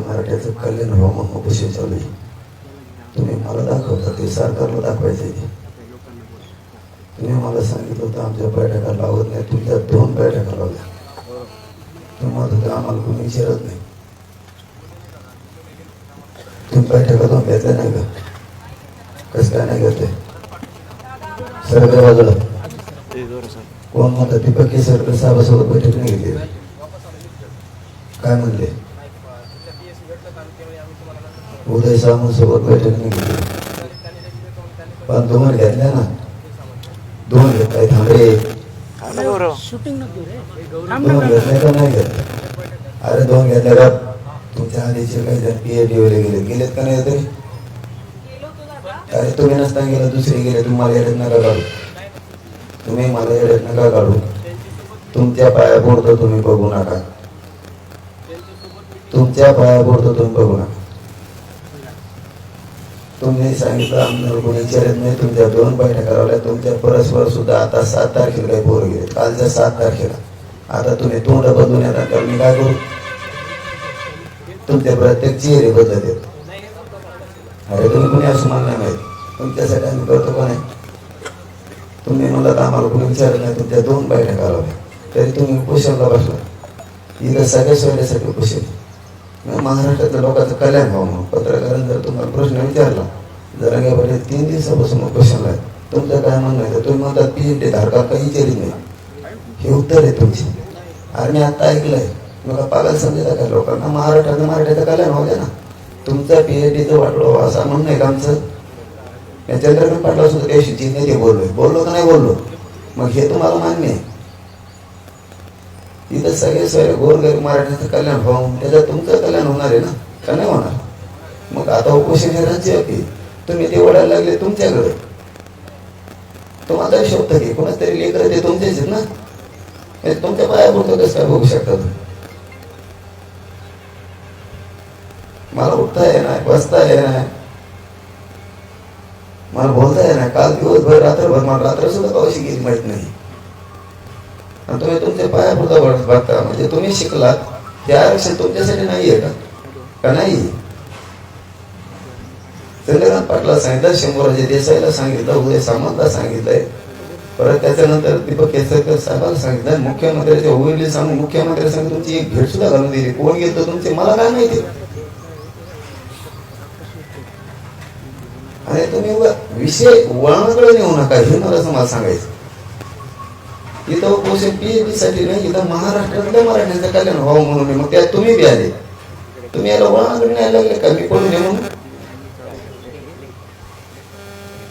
मराठ्याचं मराठ्याचं कल्याण व्हावं म्हणून उपोषण चालू आहे. तुम्ही मला दाखवता ते सरकारला दाखवायचं आहे. तुम्ही मला सांगितलं होतं आमच्या बैठका लावत नाही तुमच्या दोन बैठका लावल्या. तुम्ही म्हणत आम्हाला कोणी विचारत नाही. तुम्ही बैठका दोन घेतल्या नाही का? कसं काय नाही घेतले सरकार बाजूला. कोण म्हणतात दीपक केसरकर साहेबासोबत बैठक नाही घेतली? काय म्हणले? उदय सामंत सोबत बैठक नाही घेतली पण दोन घेतल्या ना. दोन घेतलाय थांबे शूटिंग नको रे. दोन घेतले का नाही घेतले? अरे दोन घेतले का तुमच्या आधीचे काही जण पीएचडी वगैरे गेले गेलेत का नाही तरी अरे तुम्ही नसता गेला दुसरे गेले. तुम्हाला येण्यात नका काढू. तुम्ही मला येण्यात नका काढू. तुमच्या पाया पुढतं तुम्ही बघू नका. तुमच्या पाया पुढतं तुम्ही बघू नका. तुम्ही सांगितलं आमदार कोणी विचारत नाही तुमच्या दोन बैठका करावल्या तुमच्या परस्पर सुद्धा आता सात तारखेला काही पोर गेले. कालच्या सात तारखेला. आता तुम्ही तोंड बदलून येतात तर मी काय करू? तुमचे प्रत्येक चेहरे बदलत येत अरे तुम्ही कुणी असं म्हणणार नाही? तुमच्यासाठी आम्ही करतो का नाही? तुम्ही म्हणलं तर आम्हाला कोणी विचारत नाही तुमच्या दोन बैठका करावल्या तरी तुम्ही कुशलला बसला. इथं सगळ्या सोयऱ्यासाठी कुशल महाराष्ट्रातल्या लोकांचं कल्याण व्हावं म्हणून. पत्रकारांनी जर तुम्हाला प्रश्न विचारला जरा काय तीन दिवसापासून क्वेश्चन आहे तुमचं काय म्हणणं आहे? तर तुम्ही म्हणतात पी डी धारका काही विचारित नाही? हे उत्तर आहे तुमचे. अरे मी आता ऐकलंय मला पागल समजता काय लोकांना? महाराष्ट्रात मराठ्याचं कल्याण होऊ द्या ना. एच डीचं वाटलो असं म्हणणं आहे का आमचं? मी चंद्रकांत पाटला सुद्धा काही चिन्ह ते बोललोय. बोललो का नाही बोललो? मग हे तुम्हाला मान्य आहे. तिथे सगळे सगळे गोरगरीब मराठ्याचं कल्याण व्हावं. त्याच्यात तुमचं कल्याण होणार आहे ना? का नाही होणार? मग आता उपोषण हे राज्य आहे तुम्ही ते ओढायला लागले तुमच्याकडे. तुम्हाला शोधतं की कोणाच तरी लेकर ते तुमचेच आहेत ना? म्हणजे तुमच्या पायापुरतं कसं काय बघू शकता तुम्ही मला उठता ये नाही बसता ये नाही. मला बोलता ये नाही. काल दिवसभर रात्रभर मला रात्र सुद्धा पावशी गेली माहीत नाही. आणि तुम्ही तुमच्या पाया पुरता बघता म्हणजे तुम्ही शिकलात हे आरक्षण तुमच्यासाठी नाही आहे का नाही? चंद्रकांत पाटला सांगितलं शंभूराजे देसाईला सांगितलं उदय सामंतला सांगितलंय. परत त्याच्यानंतर दीपक केसरकर साहेबांना सांगितलं मुख्यमंत्र्याच्या होईल सांगून मुख्यमंत्री सांगून तुमची एक भेट सुद्धा घालून दिली. कोण गेलं तुमचे? मला काय माहिती? आणि तुम्ही विषय वळणाकडे नेऊ नका हे मला मला सांगायचं. इथं उपोषण पीएचडी साठी नाही इथं महाराष्ट्रातल्या मराठ्यांचं कल्याण व्हावं म्हणून मग त्यात तुम्ही बी आले. तुम्ही याला वळणाकडे न्यायला लागले का? मी पडून म्हणून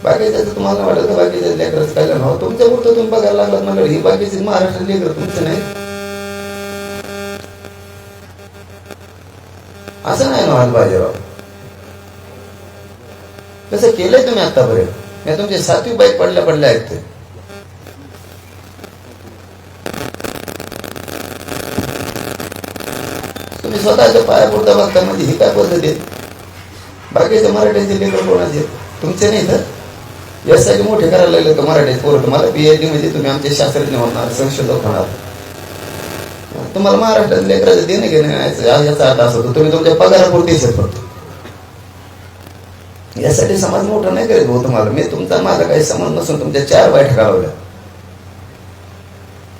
बाकीच्याचं तुम्हाला वाटत बाकीच्या लेकरच कल्याण व्हावं. तुमच्या पुरतं तुम्ही बघायला लागलात म्हणलं ही बाकीची महाराष्ट्र लेकर तुमचं नाही. असं नाही ना व्हायला पाहिजे राव. कसं केलंय तुम्ही आतापर्यंत. तुमचे सातवी बाईक पडल्या पडल्या आहेत तुम्ही स्वतःच्या पाया पुरता बघता म्हणजे ही काय पद्धत आहे? बाकीचे मराठ्यांचे लेकर कोणाचे तुमचे नाही तर? यासाठी मोठे करायला लागले तर मराठी पोरं तुम्हाला पीएचडी म्हणजे तुम्ही आमचे शास्त्रज्ञ होणार संशोधक होणार. तुम्हाला महाराष्ट्रात लेकराचं देणं घेणं नाही याचा अर्थ असं होतो तुम्ही तुमच्या पगारापुरतीच आहे फक्त यासाठी समाज मोठा नाही करीत भाऊ तुम्हाला. मी तुमचा माझा काही समज नसून तुमच्या चार बैठका लावल्या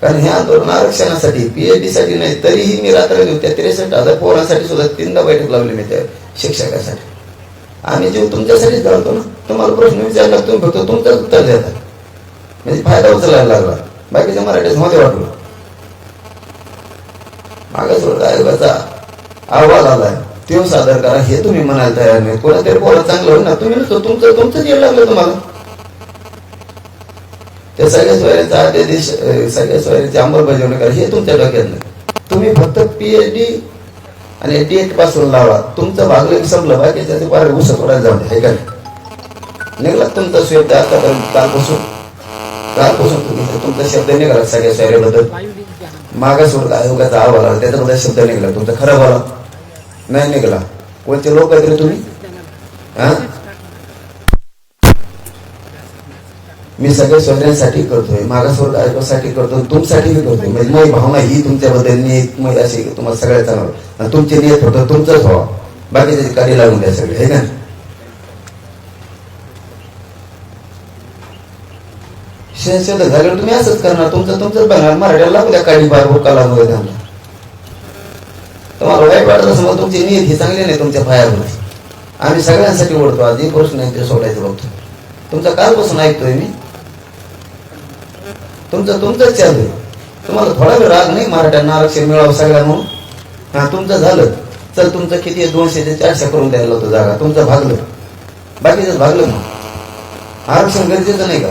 कारण ह्या धोरण आरक्षणासाठी पीएचडी साठी नाही तरीही मी रात्र घेऊ त्या त्रेसष्ट हजार पोरांसाठी सुद्धा तीनदा बैठक लावली मी त्या शिक्षकासाठी. आम्ही जीव तुमच्यासाठीच घालतो ना तुम्हाला प्रश्न विचारला तुम्ही फक्त तुमचं उत्तर देता. म्हणजे फायदा उचलायला लागला. बाकीच्या मराठीत मध्ये वाटलं. मागासवर्ग आयोगाचा अहवाल आलाय. तो सादर करा हे तुम्ही म्हणायला तयार नाही. कोणातरी बोला चांगलं होईल ना तुम्ही नुसतं तुमचं तुमचंच येऊ लागलं तुम्हाला. त्या सगळ्या सोयऱ्याचा आदेश अं, सगळ्या सोयऱ्याची अंमलबजावणी करा. हे तुमच्या डोक्यात नाही तुम्ही फक्त पी एच डी आणि टेटपासून लावा. तुमचं भागलं की बाकी त्याचे पार उसं थोडा जाऊ द्या हे काय निघला तुमचा स्वेत आतापर्यंत कालपासून. कालपासून तुम्ही तुमचा शब्द निघाला सगळ्या सोयऱ्याबद्दल. वायू द्या मागासवर्ग आयोगाचा अहवाल आला त्याच्यामध्ये शब्द निघाला. तुमचा खरा आला नाही निघाला. कोणते लोक आहेत रे तुम्ही? हा? मी सगळ्या सोयऱ्यांसाठी करतोय मागासवर्ग करतो तुमच्यासाठी मी करतोय. म्हणजे माझी भावना ही तुमच्याबद्दल मी म्हणजे अशी तुम्हाला सगळ्या चांगलं तुमचे तुमची नियत होतं तुमचंच व्हावं बाकीचे कार्य लागून द्या सगळे हे ना? झालं झाल्यावर तुम्ही असंच करणार. तुमचं तुमचंच बघणार. मराठ्याला लागू द्या काळी बार भोका लागू द्या त्यांना. तुम्हाला वाईट वाटत असं तुमची नियत ही चांगली नाही तुमच्या पायावर. आम्ही सगळ्यांसाठी ओढतो. आज एक गोष्ट नाही ते सोडायचं बघतो. तुमचा कालपासून ऐकतोय मी. तुमचं तुमचंच चालू आहे तुम्हाला थोडा वेळ राग नाही मराठ्यांना आरक्षण मिळावं सगळ्या म्हणून? हा तुमचं झालं. चल तुमचं किती दोनशे ते चारशे करून द्यायला होतं जागा. तुमचं भागलं. बाकीचं भागलं मग. आरक्षण गरजेचं नाही का?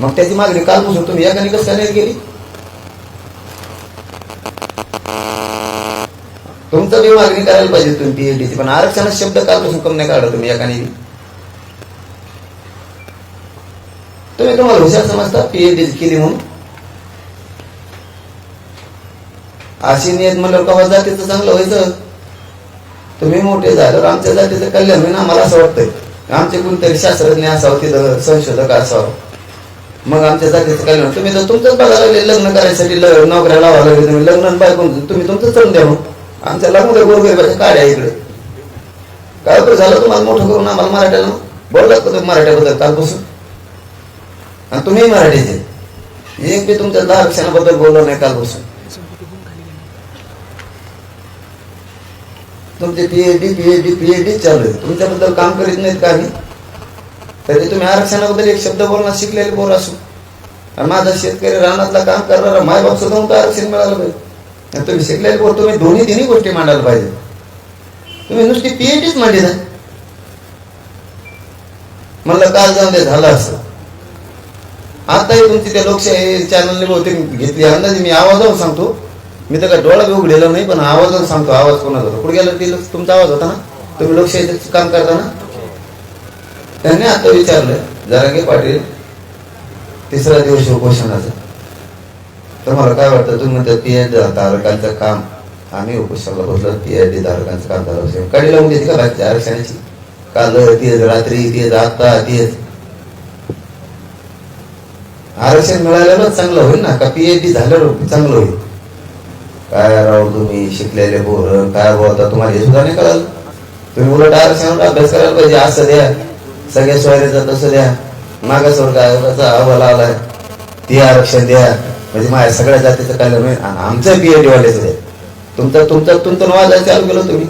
मग त्याची मागणी कालपासून तुम्ही एकाने कसं काय नाही केली? तुमचं बी मागणी करायला पाहिजे तुम्ही पीएचडीची पण आरक्षणाचा शब्द कालपासून कमी नाही काढला तुम्ही एकाने बी. तुम्ही तुम्हाला हुशार समजता पीएचडी केली म्हणून. अशी नियत म्हणल्यावर कवा जातीचं चांगलं व्हायचं? तुम्ही मोठे झाल्यावर आमच्या जातीचं कल्याण होईल आम्हाला असं वाटतंय. आमचे कोणतरी शास्त्रज्ञ असावं तिथं संशोधक असावं. मग आमच्या जातीचं कल्याण. तुम्ही तर तुमचंच बघायला लागले लग्न करायसाठी ल- नोकऱ्या लावायला लागले तुम्ही लग्न बायकून तुम्ही तुमचं करून द्या मग आमच्या लागून द्या काढ्या काड्या इकडे. काय बरं झालं तुम्हाला मोठं करून आम्हाला मराठ्याला बोललात का तुम्ही मराठ्याबद्दल? कालपासून आणि तुम्ही मराठीचे एक बी तुमच्या दहा आरक्षणाबद्दल बोललो नाही कालपासून. तुमचे पीएचडी पीएचडी पीएचडी चालू आहे. तुमच्याबद्दल काम करीत नाहीत का आम्ही? तरी तुम्ही आरक्षणाबद्दल एक शब्द बोलणार शिकलेले बोल असू. आणि माझा शेतकरी रानातला काम करणारा मायबाप सुद्धा तुमचं आरक्षण मिळालं पाहिजे. तुम्ही शिकलेले बोल तुम्ही दोन्ही तिन्ही गोष्टी मांडायला पाहिजे. तुम्ही नुसती पीएचडीच मांडली ना म्हणलं काल जाऊन ते झालं असं. आताही तुमची त्या लोकशाही चॅनलने बहुतेक घेतली. अंदाजे मी आवाजावर सांगतो. मी तर काय डोळा बी उघडेला नाही पण आवाजावर सांगतो. आवाज कोणाचा होता? कुठे गेला ते तुमचा आवाज होता ना? तुम्ही लोकशाहीचं काम करता ना त्याने आता विचारलं जरांगे पाटील. तिसरा दिवस उपोषणाचा. तर मला काय वाटतं? तुम्ही म्हणतात पीएच धारकांचं काम. आम्ही उपोषणाला बसलो. पीएचडी धारकांचं काम झालं काढी लावून घेतली का बाकीच्या आरक्षणाची? काल ती रात्री ती आता ती आरक्षण मिळाल्यावर चांगलं होईल ना? का पी एच डी झाल्यावर चांगलं होईल? काय राव तुम्ही शिकलेले बोर काय बोलता तुम्हाला हे सुद्धा नाही कळालं. तुम्ही उलट आरक्षणावर अभ्यास करायला पाहिजे असं द्या. सगळ्या सोयऱ्याचं तसं द्या. मागासवर्ग आयोगाचा अहवाल आलाय. ते आरक्षण द्या. म्हणजे माझ्या सगळ्या जातीचं कल्याण आमचं पी एच पीएचडी वाल्याचं द्या. तुमचं तुमचं तुमचं वाजायला चालू केलं तुम्ही.